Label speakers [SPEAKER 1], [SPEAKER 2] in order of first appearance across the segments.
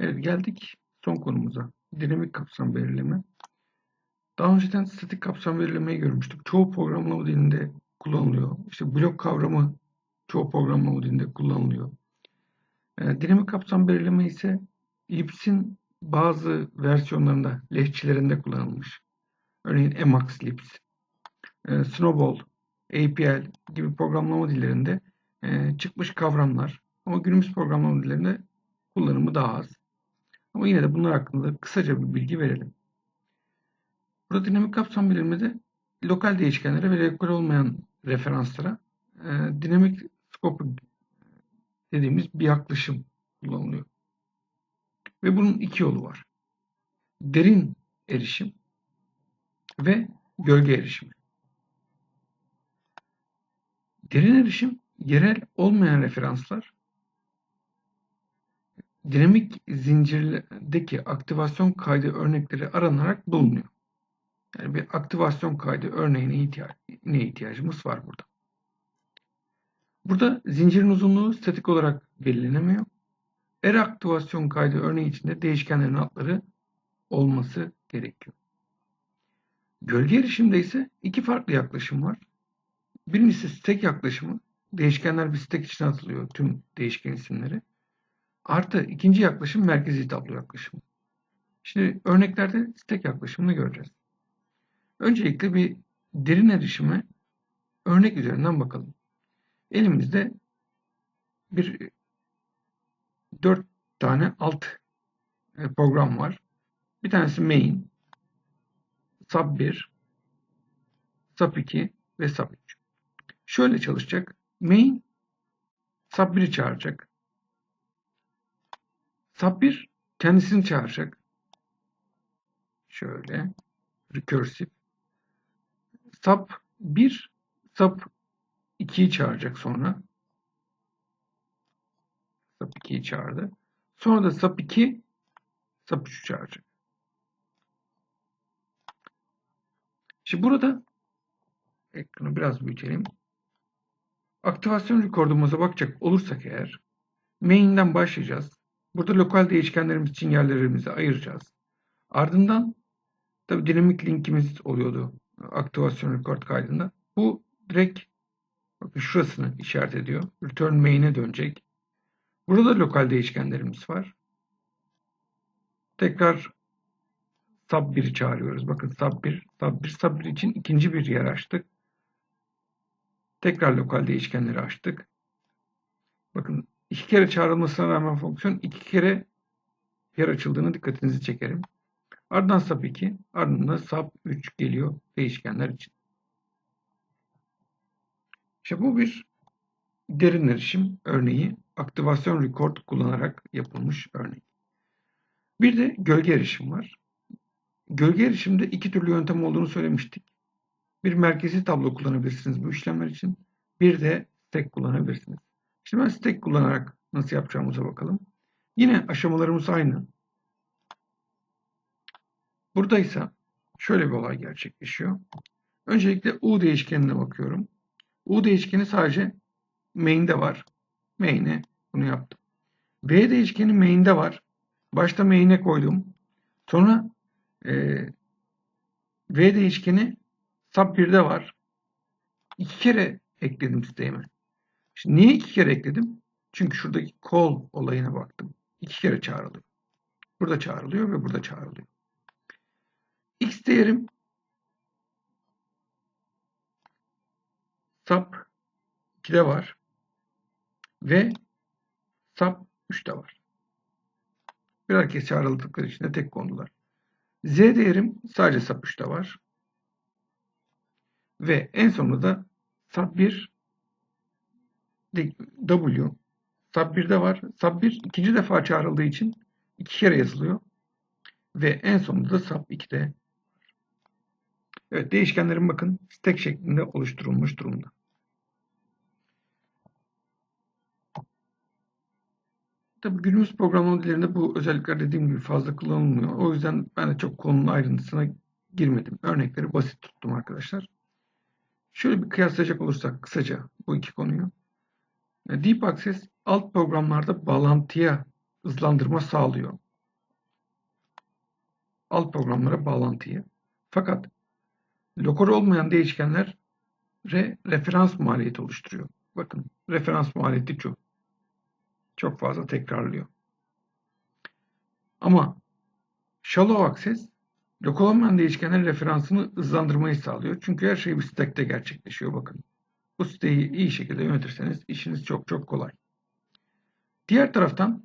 [SPEAKER 1] Evet geldik son konumuza. Dinamik kapsam belirleme. Daha önceden statik kapsam belirlemeyi görmüştük. Çoğu programlama dilinde kullanılıyor. İşte blok kavramı çoğu programlama dilinde kullanılıyor. Ee, dinamik kapsam belirleme ise Libs'in bazı versiyonlarında, lehçelerinde kullanılmış. Örneğin Emacs Libs, e, Snowball, APL gibi programlama dillerinde e, çıkmış kavramlar. Ama günümüz programlama dillerinde kullanımı daha az. Ama yine de bunlar hakkında kısaca bir bilgi verelim. Burada dinamik kapsam biliminde lokal değişkenlere ve lokal olmayan referanslara e, dinamik scope dediğimiz bir yaklaşım kullanılıyor. Ve bunun iki yolu var. Derin erişim ve gölge erişimi. Derin erişim yerel olmayan referanslar dinamik zincirdeki aktivasyon kaydı örnekleri aranarak bulunuyor. Yani bir aktivasyon kaydı örneğine ihtiyaç, ne ihtiyacımız var burada. Burada zincirin uzunluğu statik olarak belirlenemiyor. Her aktivasyon kaydı örneği içinde değişkenlerin adları olması gerekiyor. Gölge erişimde ise iki farklı yaklaşım var. Birincisi stack yaklaşımı. Değişkenler bir stack içine atılıyor tüm değişken isimleri. Artı ikinci yaklaşım merkezi tablo yaklaşımı. Şimdi örneklerde stack yaklaşımını göreceğiz. Öncelikle bir derin erişime örnek üzerinden bakalım. Elimizde bir dört tane alt e, program var. Bir tanesi main, sub 1, sub 2 ve sub 3. Şöyle çalışacak. Main sub 1'i çağıracak. Sub 1 kendisini çağıracak. Şöyle recursive. Sub 1 sub 2'yi çağıracak sonra. Sub 2'yi çağırdı. Sonra da sub 2 sub 3'ü çağıracak. Şimdi burada ekranı biraz büyütelim. Aktivasyon rekordumuza bakacak olursak eğer main'den başlayacağız. Burada lokal değişkenlerimiz için yerlerimizi ayıracağız. Ardından tabi dinamik linkimiz oluyordu aktivasyon record kaydında. Bu direkt bakın şurasını işaret ediyor. Return main'e dönecek. Burada lokal değişkenlerimiz var. Tekrar sub 1'i çağırıyoruz. Bakın sub 1, sub 1, sub 1 için ikinci bir yer açtık. Tekrar lokal değişkenleri açtık. Bakın iki kere çağrılmasına rağmen fonksiyon iki kere yer açıldığını dikkatinizi çekerim. Ardından sub 2, ardından sub 3 geliyor değişkenler için. İşte bu bir derin erişim örneği aktivasyon record kullanarak yapılmış örnek. Bir de gölge erişim var. Gölge erişimde iki türlü yöntem olduğunu söylemiştik. Bir merkezi tablo kullanabilirsiniz bu işlemler için. Bir de stack kullanabilirsiniz. Şimdi ben stack kullanarak nasıl yapacağımıza bakalım. Yine aşamalarımız aynı. Burada ise şöyle bir olay gerçekleşiyor. Öncelikle U değişkenine bakıyorum. U değişkeni sadece main'de var. Main'e bunu yaptım. V değişkeni main'de var. Başta main'e koydum. Sonra e, V değişkeni sub 1'de var. İki kere ekledim siteme. Şimdi niye iki kere ekledim? Çünkü şuradaki call olayına baktım. İki kere çağrılıyor. Burada çağrılıyor ve burada çağrılıyor. X değerim sub 2'de var ve sub 3'te var. Birer kez çağrıldıkları için de tek kondular. Z değerim sadece sub 3'te var. Ve en sonunda da sub 1 W sub 1'de var. Sub 1 ikinci defa çağrıldığı için iki kere yazılıyor. Ve en sonunda da sub 2'de Evet değişkenlerin bakın stack şeklinde oluşturulmuş durumda. Tabii günümüz programlama dillerinde bu özellikler dediğim gibi fazla kullanılmıyor. O yüzden ben de çok konunun ayrıntısına girmedim. Örnekleri basit tuttum arkadaşlar. Şöyle bir kıyaslayacak olursak kısaca bu iki konuyu. Deep Access alt programlarda bağlantıya hızlandırma sağlıyor. alt programlara bağlantıyı. Fakat lokal olmayan değişkenler re, referans maliyeti oluşturuyor. Bakın referans maliyeti çok. Çok fazla tekrarlıyor. Ama shallow access lokal olmayan değişkenlerin referansını hızlandırmayı sağlıyor. Çünkü her şey bir stack'te gerçekleşiyor bakın. Bu siteyi iyi şekilde yönetirseniz işiniz çok çok kolay. Diğer taraftan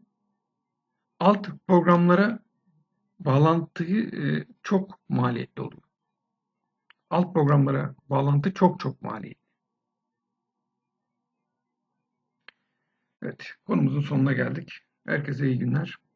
[SPEAKER 1] alt programlara bağlantıyı e, çok maliyetli oluyor. Alt programlara bağlantı çok çok maliyetli. Evet, konumuzun sonuna geldik. Herkese iyi günler.